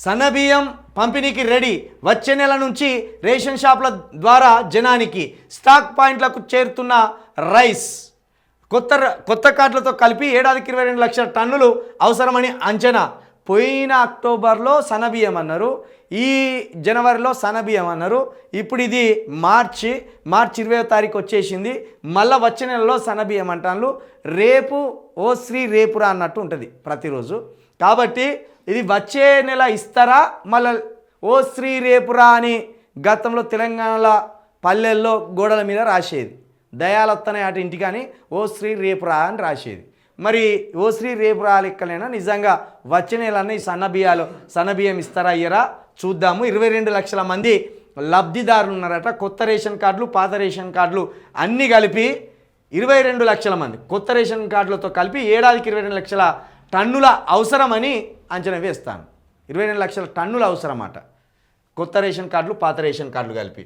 సన్నబియ్యం పంపిణీకి రెడీ. వచ్చే నెల నుంచి రేషన్ షాపుల ద్వారా జనానికి స్టాక్ పాయింట్లకు చేరుతున్న రైస్. కొత్త ర- కొత్త కార్డులతో కలిపి ఏడాదికి ఇరవై రెండు లక్షల టన్నులు అవసరమని అంచనా. పోయిన అక్టోబర్లో సన్నబియ్యం అన్నారు ఈ జనవరిలో సన్నబియ్యం అన్నారు ఇప్పుడు ఇది మార్చి మార్చి ఇరవై తారీఖు వచ్చేసింది. మళ్ళీ వచ్చే నెలలో సన్నబియ్యం అంటాను రేపు ఓ శ్రీ రేపురా అన్నట్టు ఉంటుంది ప్రతిరోజు. కాబట్టి ఇది వచ్చే నెల ఇస్తారా మళ్ళీ ఓ శ్రీ రేపురా అని గతంలో తెలంగాణలో పల్లెల్లో గోడల మీద రాసేది. దయాలత్తనే అటు ఇంటికని ఓ శ్రీ రేపురా అని రాసేది. మరి ఓ శ్రీ రేపురా నిజంగా వచ్చే నెలన్న ఈ సన్నబియ్యాలు సన్నబియ్యం ఇస్తారా అయ్యరా? చూద్దాము. ఇరవై రెండు లక్షల మంది లబ్ధిదారులు ఉన్నారట. కొత్త రేషన్ కార్డులు పాత రేషన్ కార్డులు అన్నీ కలిపి ఇరవై రెండు లక్షల మంది. కొత్త రేషన్ కార్డులతో కలిపి ఏడాదికి ఇరవై రెండు లక్షల టన్నుల అవసరమని అంచనా వేస్తాను. ఇరవై రెండు లక్షల టన్నుల అవసరమాట. కొత్త రేషన్ కార్డులు పాత రేషన్ కార్డులు కలిపి.